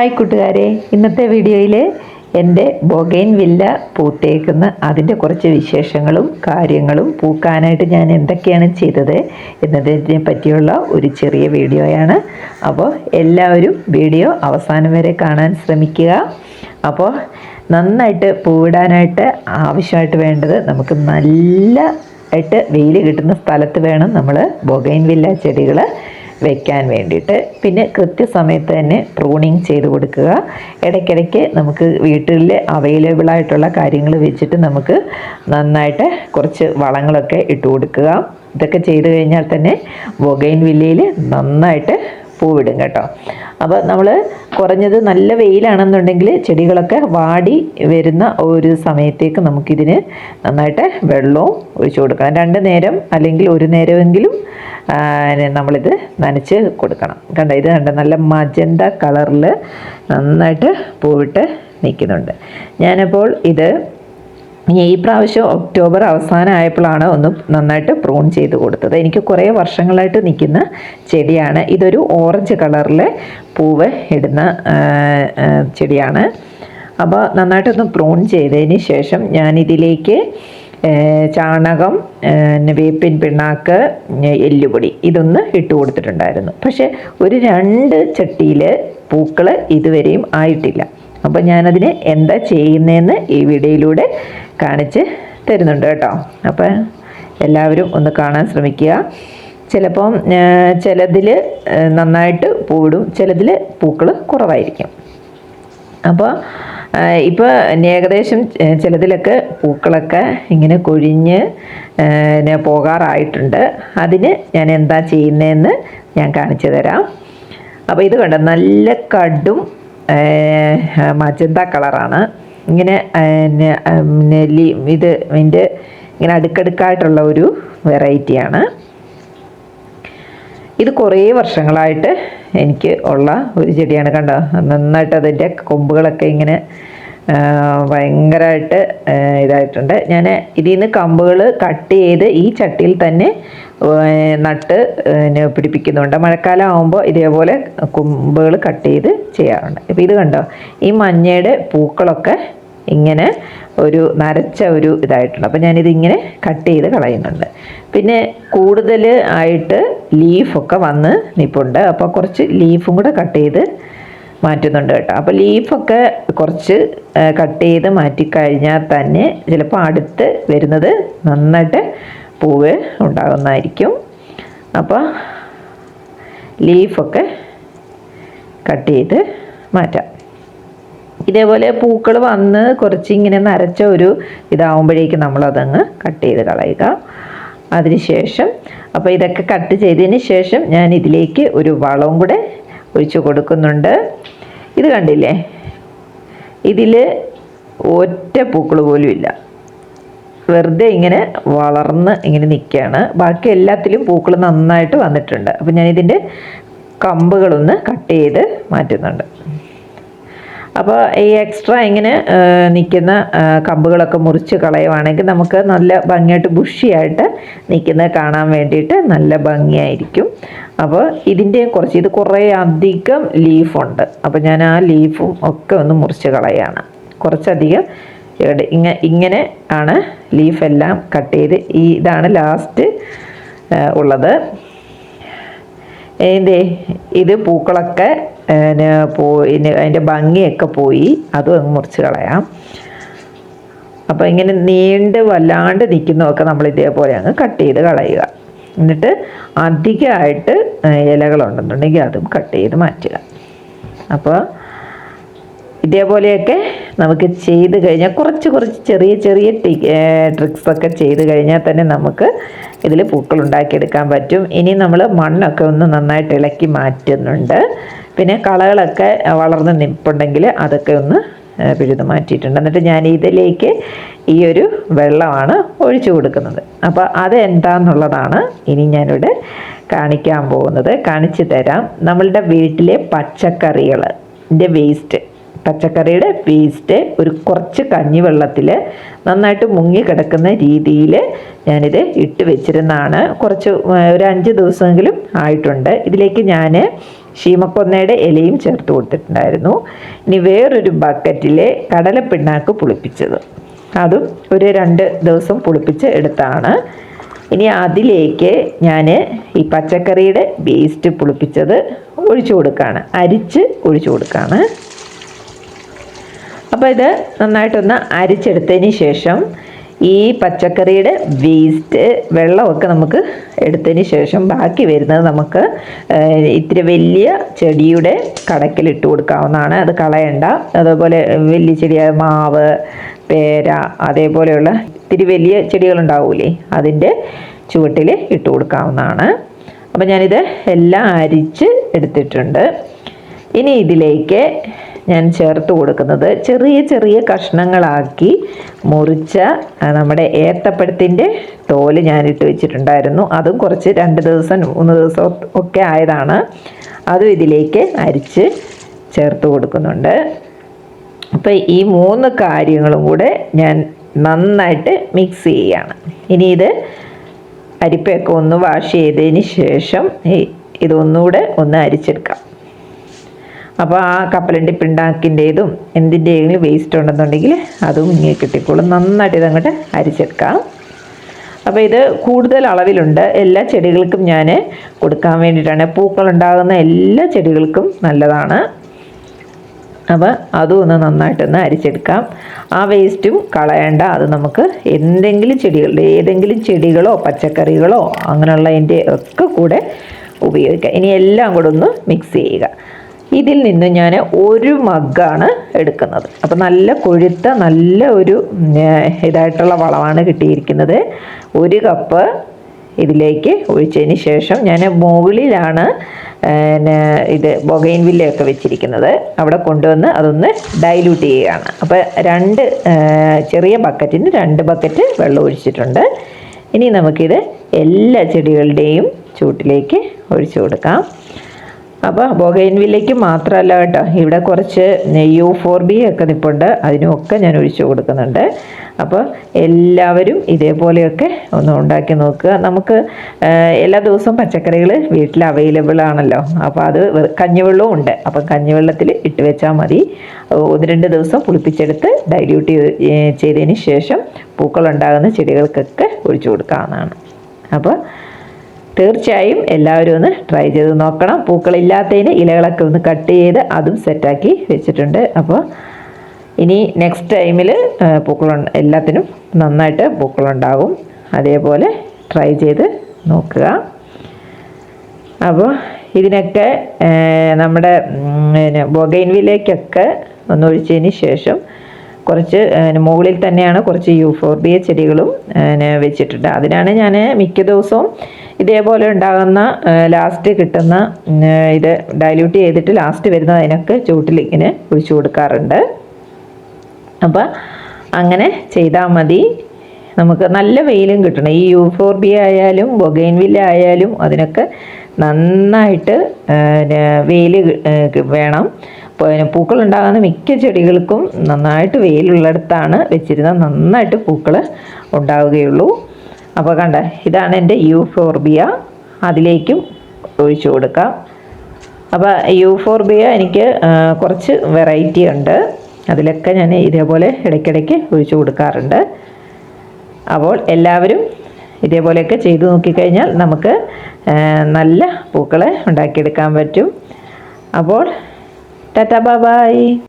Hi കൂട്ടുകാരെ. ഇന്നത്തെ വീഡിയോയിൽ എന്റെ ബൊഗൈൻ വില്ല പൂത്തേക്കുന്ന അതിന്റെ കുറച്ച് വിശേഷങ്ങളും കാര്യങ്ങളും പൂക്കാനായിട്ട് ഞാൻ എന്തൊക്കെയാണ് ചെയ്തത് എന്നതിനെ പറ്റിയുള്ള ഒരു ചെറിയ വീഡിയോയാണ്. അപ്പോൾ എല്ലാവരും വീഡിയോ അവസാനം വരെ കാണാൻ ശ്രമിക്കുക. അപ്പോൾ നന്നായിട്ട് പൂവിടാനായിട്ട് ആവശ്യമായിട്ട് വേണ്ടത് നമുക്ക് നല്ല ആയിട്ട് വെയിൽ കിട്ടുന്ന സ്ഥലത്ത് വേണം നമ്മൾ ബൊഗൈൻ വില്ല ചെടികൾ വെക്കാൻ വേണ്ടിയിട്ട്. പിന്നെ കൃത്യസമയത്ത് തന്നെ പ്രൂണിങ് ചെയ്ത് കൊടുക്കുക. ഇടയ്ക്കിടയ്ക്ക് നമുക്ക് വീട്ടിൽ അവൈലബിൾ ആയിട്ടുള്ള കാര്യങ്ങൾ വെച്ചിട്ട് നമുക്ക് നന്നായിട്ട് കുറച്ച് വളങ്ങളൊക്കെ ഇട്ട് കൊടുക്കുക. ഇതൊക്കെ ചെയ്ത് കഴിഞ്ഞാൽ തന്നെ ബൊഗൈൻ വില്ലയിൽ നന്നായിട്ട് പൂവിടും കേട്ടോ. അപ്പോൾ നമ്മൾ കുറഞ്ഞത് നല്ല വെയിലാണെന്നുണ്ടെങ്കിൽ ചെടികളൊക്കെ വാടി വരുന്ന ഒരു സമയത്തേക്ക് നമുക്കിതിന് നന്നായിട്ട് വെള്ളവും ഒഴിച്ചു കൊടുക്കണം. രണ്ട് നേരം അല്ലെങ്കിൽ ഒരു നേരമെങ്കിലും നമ്മളിത് നനച്ച് കൊടുക്കണം. കണ്ട ഇത് കണ്ട നല്ല മജന്ത കളറിൽ നന്നായിട്ട് പൂവിട്ട് നിൽക്കുന്നുണ്ട്. ഞാനപ്പോൾ ഇത് ഈ പ്രാവശ്യം ഒക്ടോബർ അവസാനമായപ്പോഴാണ് ഒന്ന് നന്നായിട്ട് പ്രൂൺ ചെയ്ത് കൊടുത്തത്. എനിക്ക് കുറേ വർഷങ്ങളായിട്ട് നിൽക്കുന്ന ചെടിയാണ്. ഇതൊരു ഓറഞ്ച് കളറിൽ പൂവ് ഇടുന്ന ചെടിയാണ്. അപ്പോൾ നന്നായിട്ടൊന്ന് പ്രൂൺ ചെയ്തതിന് ശേഷം ഞാനിതിലേക്ക് ചാണകം വേപ്പിൻ പിണ്ണാക്ക് എല്ലുപൊടി ഇതൊന്ന് ഇട്ട് കൊടുത്തിട്ടുണ്ടായിരുന്നു. പക്ഷേ ഒരു രണ്ട് ചട്ടിയിൽ പൂക്കൾ ഇതുവരെയും ആയിട്ടില്ല. അപ്പോൾ ഞാനതിന് എന്താ ചെയ്യുന്നതെന്ന് ഈ വീഡിയോയിലൂടെ കാണിച്ച് തരുന്നുണ്ട് കേട്ടോ. അപ്പോൾ എല്ലാവരും ഒന്ന് കാണാൻ ശ്രമിക്കുക. ചിലപ്പം ചിലതിൽ നന്നായിട്ട് പൂവിടും ചിലതിൽ പൂക്കൾ കുറവായിരിക്കും. അപ്പോൾ ഇപ്പോൾ ഏകദേശം ചിലതിലൊക്കെ പൂക്കളൊക്കെ ഇങ്ങനെ കൊഴിഞ്ഞ് പോകാറായിട്ടുണ്ട്. അതിന് ഞാൻ എന്താ ചെയ്യുന്നതെന്ന് ഞാൻ കാണിച്ചു തരാം. അപ്പോൾ ഇത് കണ്ടോ നല്ല കടും മജന്ത കളറാണ്. ഇങ്ങനെ ഇത് ഇതിന്റെ ഇങ്ങനെ അടുക്കടുക്കായിട്ടുള്ള ഒരു വെറൈറ്റിയാണ്. ഇത് കുറേ വർഷങ്ങളായിട്ട് എനിക്ക് ഉള്ള ഒരു ചെടിയാണ് കണ്ടോ? നന്നായിട്ട് അതിന്റെ കൊമ്പുകളൊക്കെ ഇങ്ങനെ ഭയങ്കരമായിട്ട് ഇതായിട്ടുണ്ട്. ഞാൻ ഇതിൽ നിന്ന് കമ്പുകൾ കട്ട് ചെയ്ത് ഈ ചട്ടിയിൽ തന്നെ നട്ട് പിടിപ്പിക്കുന്നുണ്ട്. മഴക്കാലം ആകുമ്പോൾ ഇതേപോലെ കൊമ്പുകൾ കട്ട് ചെയ്ത് ചെയ്യാറുണ്ട്. ഇപ്പോൾ ഇത് കണ്ടോ? ഈ മഞ്ഞയുടെ പൂക്കളൊക്കെ ഇങ്ങനെ ഒരു നരച്ച ഒരു ഇതായിട്ടുണ്ട്. അപ്പോൾ ഞാനിതിങ്ങനെ കട്ട് ചെയ്ത് കളയുന്നുണ്ട്. പിന്നെ കൂടുതൽ ആയിട്ട് ലീഫൊക്കെ വന്ന് നിപ്പുണ്ട്. അപ്പോൾ കുറച്ച് ലീഫും കൂടെ കട്ട് ചെയ്ത് മാറ്റുന്നുണ്ട് കേട്ടോ. അപ്പോൾ ലീഫൊക്കെ കുറച്ച് കട്ട് ചെയ്ത് മാറ്റിക്കഴിഞ്ഞാൽ തന്നെ ചിലപ്പോൾ അടുത്ത് വരുന്നത് നന്നായിട്ട് പൂവ് ഉണ്ടാകുന്നതായിരിക്കും. അപ്പോൾ ലീഫൊക്കെ കട്ട് ചെയ്ത് മാറ്റാം. ഇതേപോലെ പൂക്കൾ വന്ന് കുറച്ച് ഇങ്ങനെ നരച്ച ഒരു ഇതാവുമ്പോഴേക്കും നമ്മളതങ്ങ് കട്ട് ചെയ്ത് കളയുക. അതിനുശേഷം അപ്പോൾ ഇതൊക്കെ കട്ട് ചെയ്തതിന് ശേഷം ഞാൻ ഇതിലേക്ക് ഒരു വളവും കൂടെ ഒഴിച്ചു കൊടുക്കുന്നുണ്ട്. ഇത് കണ്ടില്ലേ? ഇതിൽ ഒറ്റ പൂക്കൾ പോലും ഇല്ല. വെറുതെ ഇങ്ങനെ വളർന്ന് ഇങ്ങനെ നിൽക്കുകയാണ് ബാക്കി എല്ലാത്തിലും പൂക്കൾ നന്നായിട്ട് വന്നിട്ടുണ്ട്. അപ്പോൾ ഞാനിതിന്റെ കമ്പുകളൊന്ന് കട്ട് ചെയ്ത് മാറ്റുന്നുണ്ട്. അപ്പോൾ ഈ എക്സ്ട്രാ ഇങ്ങനെ നിൽക്കുന്ന കമ്പുകളൊക്കെ മുറിച്ച് കളയുവാണെങ്കിൽ നമുക്ക് നല്ല ഭംഗിയായിട്ട് ബുഷിയായിട്ട് നിൽക്കുന്നത് കാണാൻ വേണ്ടിയിട്ട് നല്ല ഭംഗിയായിരിക്കും. അപ്പോൾ ഇതിന്റെ കുറച്ച് ഇത് കുറേ അധികം ലീഫുണ്ട് അപ്പോൾ ഞാൻ ആ ലീഫും ഒക്കെ ഒന്ന് മുറിച്ച് കളയാണ്. കുറച്ചധികം ഇങ്ങനെ ഇങ്ങനെ ആണ് ലീഫെല്ലാം കട്ട് ചെയ്ത് ഈ ഇതാണ് ലാസ്റ്റ് ഉള്ളത്. എന്തേ ഇത് പൂക്കളൊക്കെ പോയി അതിന്റെ ഭംഗിയൊക്കെ പോയി. അതും അങ്ങ് മുറിച്ച് കളയാം. അപ്പോൾ ഇങ്ങനെ നീണ്ട് വല്ലാണ്ട് നിൽക്കുന്നതൊക്കെ നമ്മൾ ഇതേപോലെ അങ്ങ് കട്ട് ചെയ്ത് കളയുക. എന്നിട്ട് അധികമായിട്ട് ഇലകളുണ്ടെന്നുണ്ടെങ്കിൽ അതും കട്ട് ചെയ്ത് മാറ്റുക. അപ്പോൾ ഇതേപോലെയൊക്കെ നമുക്ക് ചെയ്ത് കഴിഞ്ഞാൽ കുറച്ച് കുറച്ച് ചെറിയ ചെറിയ ട്രിക്സൊക്കെ ചെയ്ത് കഴിഞ്ഞാൽ തന്നെ നമുക്ക് ഇതിൽ പൂക്കൾ ഉണ്ടാക്കിയെടുക്കാൻ പറ്റും. ഇനി നമ്മൾ മണ്ണൊക്കെ ഒന്ന് നന്നായിട്ട് ഇളക്കി മാറ്റുന്നുണ്ട്. പിന്നെ കളകളൊക്കെ വളർന്ന് നിൽപ്പുണ്ടെങ്കിൽ അതൊക്കെ ഒന്ന് പിഴുത് മാറ്റിയിട്ടുണ്ട്. എന്നിട്ട് ഞാൻ ഇതിലേക്ക് ഈ ഒരു വെള്ളമാണ് ഒഴിച്ചു കൊടുക്കുന്നത്. അപ്പോൾ അത് എന്താണെന്നുള്ളതാണ് ഇനി ഞാനിവിടെ കാണിക്കാൻ പോകുന്നത്. കാണിച്ചു തരാം. നമ്മളുടെ വീട്ടിലെ പച്ചക്കറികൾ വേസ്റ്റ് പച്ചക്കറിയുടെ വേസ്റ്റ് ഒരു കുറച്ച് കഞ്ഞിവെള്ളത്തിൽ നന്നായിട്ട് മുങ്ങി കിടക്കുന്ന രീതിയിൽ ഞാനിത് ഇട്ട് വെച്ചിരുന്നതാണ്. കുറച്ച് ഒരു അഞ്ച് ദിവസമെങ്കിലും ആയിട്ടുണ്ട്. ഇതിലേക്ക് ഞാൻ ശീമക്കൊന്നയുടെ ഇലയും ചേർത്ത് കൊടുത്തിട്ടുണ്ടായിരുന്നു. ഇനി വേറൊരു ബക്കറ്റിൽ കടലപ്പിണ്ണാക്ക് പുളിപ്പിച്ചത്. അതും ഒരു രണ്ട് ദിവസം പുളിപ്പിച്ച് എടുത്താണ്. ഇനി അതിലേക്ക് ഞാൻ ഈ പച്ചക്കറിയുടെ വേസ്റ്റ് പുളിപ്പിച്ചത് ഒഴിച്ചു കൊടുക്കുകയാണ്. അരിച്ച് ഒഴിച്ചു കൊടുക്കുകയാണ്. അപ്പോൾ ഇത് നന്നായിട്ടൊന്ന് അരിച്ചെടുത്തതിന് ശേഷം ഈ പച്ചക്കറിയുടെ വേസ്റ്റ് വെള്ളമൊക്കെ നമുക്ക് എടുത്തതിന് ശേഷം ബാക്കി വരുന്നത് നമുക്ക് ഇത്തിരി വലിയ ചെടിയുടെ കടക്കിലിട്ട് കൊടുക്കാവുന്നതാണ്. അത് കളയണ്ട. അതുപോലെ വലിയ ചെടിയായ മാവ് പേര അതേപോലെയുള്ള ഇത്തിരി വലിയ ചെടികളുണ്ടാവൂലേ അതിന്റെ ചുവട്ടിൽ ഇട്ട് കൊടുക്കാവുന്നതാണ്. അപ്പം ഞാനിത് എല്ലാം അരിച്ച് എടുത്തിട്ടുണ്ട്. ഇനി ഇതിലേക്ക് ഞാൻ ചേർത്ത് കൊടുക്കുന്നത്. ചെറിയ ചെറിയ കഷ്ണങ്ങളാക്കി മുറിച്ച നമ്മുടെ ഏത്തപ്പഴത്തിന്റെ തോൽ ഞാനിട്ട് വെച്ചിട്ടുണ്ടായിരുന്നു. അതും കുറച്ച് രണ്ട് ദിവസം മൂന്ന് ദിവസം ഒക്കെ ആയതാണ്. അതും ഇതിലേക്ക് അരിച്ച് ചേർത്ത് കൊടുക്കുന്നുണ്ട്. അപ്പോൾ ഈ മൂന്ന് കാര്യങ്ങളും കൂടെ ഞാൻ നന്നായിട്ട് മിക്സ് ചെയ്യുകയാണ് ഇനി ഇത് അരിപ്പയൊക്കെ ഒന്ന് വാഷ് ചെയ്തതിന് ശേഷം ഇതൊന്നുകൂടെ ഒന്ന് അരിച്ചെടുക്കാം. അപ്പോൾ ആ കപ്പലിന്റെ പിണ്ടാക്കിന്റെതും എന്തിന്റെയെങ്കിലും വേസ്റ്റ് ഉണ്ടെന്നുണ്ടെങ്കിൽ അതും ഇങ്ങനെ കിട്ടിക്കോളും. നന്നായിട്ട് ഇതങ്ങോട്ട് അരിച്ചെടുക്കാം. അപ്പോൾ ഇത് കൂടുതൽ അളവിലുണ്ട്. എല്ലാ ചെടികൾക്കും ഞാൻ കൊടുക്കാൻ വേണ്ടിയിട്ടാണ്. പൂക്കൾ ഉണ്ടാകുന്ന എല്ലാ ചെടികൾക്കും നല്ലതാണ്. അപ്പോൾ അതും ഒന്ന് നന്നായിട്ടൊന്ന് അരിച്ചെടുക്കാം. ആ വേസ്റ്റും കളയണ്ട. അത് നമുക്ക് എന്തെങ്കിലും ചെടികളുടെ ഏതെങ്കിലും ചെടികളോ പച്ചക്കറികളോ അങ്ങനെയുള്ളതിന്റെ ഒക്കെ കൂടെ ഉപയോഗിക്കാം. ഇനി എല്ലാം കൂടെ ഒന്ന് മിക്സ് ചെയ്യുക. ഇതിൽ നിന്ന് ഞാൻ ഒരു മഗ്ഗാണ് എടുക്കുന്നത്. അപ്പോൾ നല്ല കൊഴുത്ത നല്ല ഒരു ഇതായിട്ടുള്ള വളമാണ് കിട്ടിയിരിക്കുന്നത്. ഒരു കപ്പ് ഇതിലേക്ക് ഒഴിച്ചതിന് ശേഷം ഞാൻ മുകളിലാണ് ഇത് ബൊഗൈൻ വില്ലയൊക്കെ വെച്ചിരിക്കുന്നത്. അവിടെ കൊണ്ടുവന്ന് അതൊന്ന് ഡൈല്യൂട്ട് ചെയ്യുകയാണ്. അപ്പോൾ രണ്ട് ചെറിയ ബക്കറ്റിന് രണ്ട് ബക്കറ്റ് വെള്ളം ഒഴിച്ചിട്ടുണ്ട്. ഇനി നമുക്കിത് എല്ലാ ചെടികളുടെയും ചൂട്ടിലേക്ക് ഒഴിച്ചു കൊടുക്കാം. അപ്പോൾ ബൊഗൈൻവില്ലയ്ക്ക് മാത്രമല്ല കേട്ടോ. ഇവിടെ കുറച്ച് യു ഫോർ ബി ഒക്കെ നിൽപ്പുണ്ട് അതിനുമൊക്കെ ഞാൻ ഒഴിച്ചു കൊടുക്കുന്നുണ്ട്. അപ്പോൾ എല്ലാവരും ഇതേപോലെയൊക്കെ ഒന്ന് ഉണ്ടാക്കി നോക്കുക. നമുക്ക് എല്ലാ ദിവസവും പച്ചക്കറികൾ വീട്ടിൽ അവൈലബിൾ ആണല്ലോ. അപ്പോൾ അത് കഞ്ഞിവെള്ളവും ഉണ്ട്. അപ്പം കഞ്ഞിവെള്ളത്തിൽ ഇട്ട് വെച്ചാൽ മതി. ഒന്ന് രണ്ട് ദിവസം പുളിപ്പിച്ചെടുത്ത് ഡൈല്യൂട്ട് ചെയ്തതിന് ശേഷം പൂക്കളുണ്ടാകുന്ന ചെടികൾക്കൊക്കെ ഒഴിച്ചു കൊടുക്കാവുന്നതാണ്. അപ്പോൾ തീർച്ചയായും എല്ലാവരും ഒന്ന് ട്രൈ ചെയ്ത് നോക്കണം. പൂക്കളില്ലാത്തതിന് ഇലകളൊക്കെ ഒന്ന് കട്ട് ചെയ്ത് അതും സെറ്റാക്കി വെച്ചിട്ടുണ്ട്. അപ്പോൾ ഇനി നെക്സ്റ്റ് ടൈമിൽ പൂക്കൾ എല്ലാത്തിനും നന്നായിട്ട് പൂക്കളുണ്ടാകും അതേപോലെ ട്രൈ ചെയ്ത് നോക്കുക. അപ്പോൾ ഇതിനൊക്കെ നമ്മുടെ പിന്നെ ബൊഗൈൻവിലേക്കൊക്കെ ഒന്നൊഴിച്ചതിന് ശേഷം കുറച്ച് മുകളിൽ തന്നെയാണ് കുറച്ച് യൂഫോർബിയ ചെടികളും വെച്ചിട്ടുണ്ട്. അതിനാണ് ഞാൻ മിക്ക ദിവസവും ഇതേപോലെ ഉണ്ടാകുന്ന ലാസ്റ്റ് കിട്ടുന്ന ഇത് ഡൈല്യൂട്ട് ചെയ്തിട്ട് ലാസ്റ്റ് വരുന്ന അതിനൊക്കെ ചൂട്ടിൽ ഇങ്ങനെ ഒഴിച്ചു കൊടുക്കാറുണ്ട്. അപ്പം അങ്ങനെ ചെയ്താൽ മതി. നമുക്ക് നല്ല വെയിലും കിട്ടണം. ഈ യൂഫോർബിയ ആയാലും ബൊഗൈൻവില്ല ആയാലും അതിനൊക്കെ നന്നായിട്ട് വെയിൽ വേണം. പിന്നെ പൂക്കൾ ഉണ്ടാകുന്ന മിക്ക ചെടികൾക്കും നന്നായിട്ട് വെയിലുള്ളിടത്താണ് വെച്ചിരുന്നാൽ നന്നായിട്ട് പൂക്കൾ ഉണ്ടാവുകയുള്ളൂ. അപ്പോൾ കണ്ട ഇതാണ് എന്റെ യൂഫോർബിയ അതിലേക്കും ഒഴിച്ചു കൊടുക്കാം. അപ്പോൾ യൂഫോർബിയ എനിക്ക് കുറച്ച് വെറൈറ്റി ഉണ്ട്. അതിലൊക്കെ ഞാൻ ഇതേപോലെ ഇടയ്ക്കിടയ്ക്ക് ഒഴിച്ചു കൊടുക്കാറുണ്ട്. അപ്പോൾ എല്ലാവരും ഇതേപോലെയൊക്കെ ചെയ്തു നോക്കിക്കഴിഞ്ഞാൽ നമുക്ക് നല്ല പൂക്കളെ ഉണ്ടാക്കിയെടുക്കാൻ പറ്റും. അപ്പോൾ ടാറ്റാ ബായ്